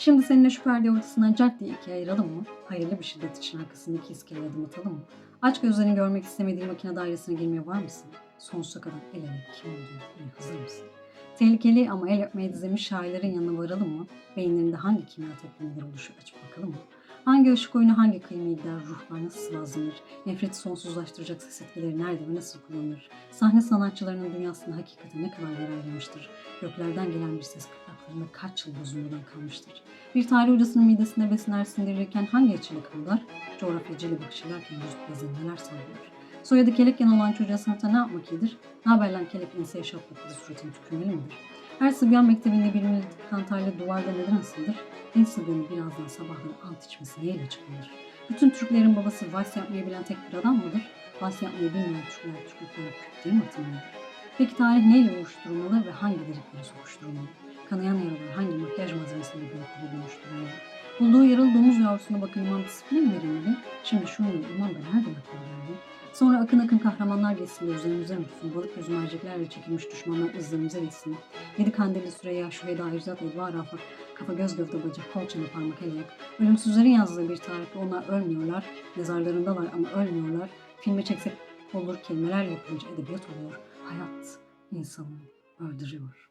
Şimdi seninle şu perde ortasından cart diye ikiye ayıralım mı? Hayırlı bir şiddet için arkasındaki iskeleye adım atalım mı? Aç gözlerini görmek istemediğin makine dairesine girmeye var mısın? Sonsuza kadar el ele kim olduğunu hazır mısın? Tehlikeli ama el öpmeye dizemiş şairlerin yanına varalım mı? Beyinlerinde hangi kimya tepkimeleri oluşuyor açıp bakalım mı? Hangi ışık oyunu hangi kıyımı gider, ruhlar nasıl sıvazlanır, nefreti sonsuzlaştıracak ses etkileri nerede ve nasıl kullanılır, sahne sanatçılarının dünyasında hakikaten ne kadar yer ayırmıştır, göklerden gelen bir ses kırtlaklarında kaç yıl bozulmadan kalmıştır, bir tarih hocasının midesinde besinler sindirirken hangi açıyla kırılar, coğrafyacıyla bakışırlarken yüzük bezini neler sağlıyor. Soyadı kelek yan olan çocuğa sınıfta ne yapmak iyidir? Ne haber lan kelek enseye şaplık kızı suratını tükürmeli midir? Her Sıbyan mektebinde bir millet duvarda neden asıldır? En Sıbyan'ın birazdan sabahları ant içmesi neyle çıkılır? Bütün Türklerin babası vals yapmayı bilen tek bir adam mıdır? Vals yapmayı bilmeyen Türkler Türklükten kütleye mi atılmalıdır? Peki tarih neyle oluşturulmalı ve hangi delikleri sokuşturulmalı? Kanayan yaralar hangi makyaj malzemesiyle büyüklüğe dönüştürülmalı? Bulduğu yaralı domuz yavrusuna bakın imam disipline mi verilmeli? Şimdi şunun imam da nereden akıl geldi? Sonra akın akın kahramanlar geçsin de üzerimize örtsün. Balık gözü merceklerle çekilmiş düşmanlar izlerimize geçsin. Yedi kandilli Süreyya, Şüheda, Ecdat, Edva, Rafat, kafa göz gövde bacak, kol çene parmak el ayak. Ölümsüzlerin yazdığı bir tarihte onlar ölmüyorlar. Mezarlarındalar ama ölmüyorlar. Filme çeksek olur kelimeler yapınca edebiyat oluyor. Hayat insanı öldürüyor.